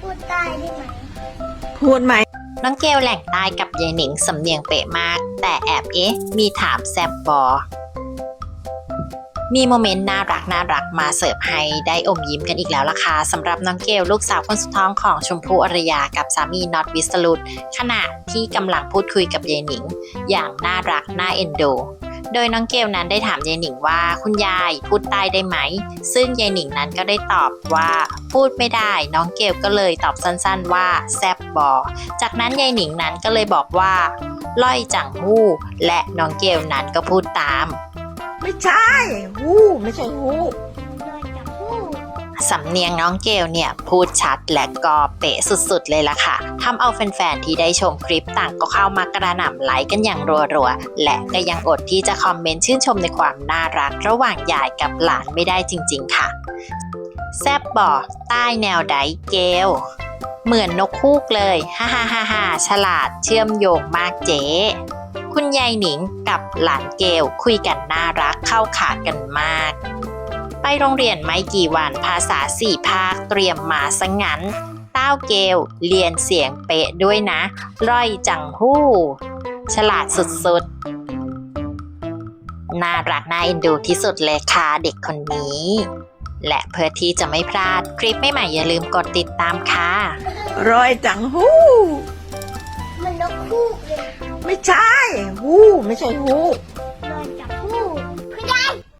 พูดใต้ได้ไหมพูดไหมน้องเกลแหล่งใต้กับยายหนิงสำเนียงเป๊ะมาก แต่แอบเอ๊ะ มีถามแซบบอ มีโมเมนต์น่ารักน่ารักมาเสิร์ฟให้ได้อมยิ้มกันอีกแล้วล่ะค่ะสำหรับน้องเกลลูกสาวคนสุดท้องของชมพู่อารยากับสามีน็อตวิสรุตขณะที่กำลังพูดคุยกับยายหนิง อย่างน่ารักน่าเอ็นดูโดยน้องเกลนั้นได้ถามยายหนิงว่าคุณยายพูดใต้ได้ไหม ซึ่งยายหนิงนั้นก็ได้ตอบว่า พูดไม่ได้ น้องเกลก็เลยตอบสั้นๆว่าแซบบอจากนั้นยายหนิงนั้นก็เลยบอกว่าล่อยจังหู้ และน้องเกลนั้นก็พูดตาม ไม่ใช่หู้ไม่ใช่หู้โดยจะพูดสำเนียงน้องเกลเนี่ยพูดชัดและก็เป๊ะสุดๆเลยล่ะค่ะทำเอาแฟนๆที่ได้ชมคลิปต่างก็เข้ามากระหน่ำไลค์กันอย่างรัวๆ และก็ยังอดที่จะคอมเมนต์ชื่นชมในความน่ารักระหว่างยายกับหลานไม่ได้จริงๆค่ะ แซบบ่อใต้แนวไดเกล เหมือนนกคูกเลย ฮ่าฮ่าฮ่าฮ่าฉลาดเชื่อมโยงมากเจ๊คุณยายหนิงกับหลานเกลคุยกันน่ารักเข้าขากันมาก ไปโรงเรียนไม่กี่วันภาษาสี่ภาคเตรียมมาซะงั้นเต้าเกลเรียนเสียงเป๊ะด้วยนะ ร่อยจังหู้ ฉลาดสุดๆ น่ารักน่าเอ็นดูที่สุดเลยค่ะเด็กคนนี้ และเพื่อที่จะไม่พลาดคลิปใหม่ๆอย่าลืมกดติดตามค่ะรอยจังหู้ มันนกคู่เลย ไม่ใช่หู้ ไม่ใช่หู้โ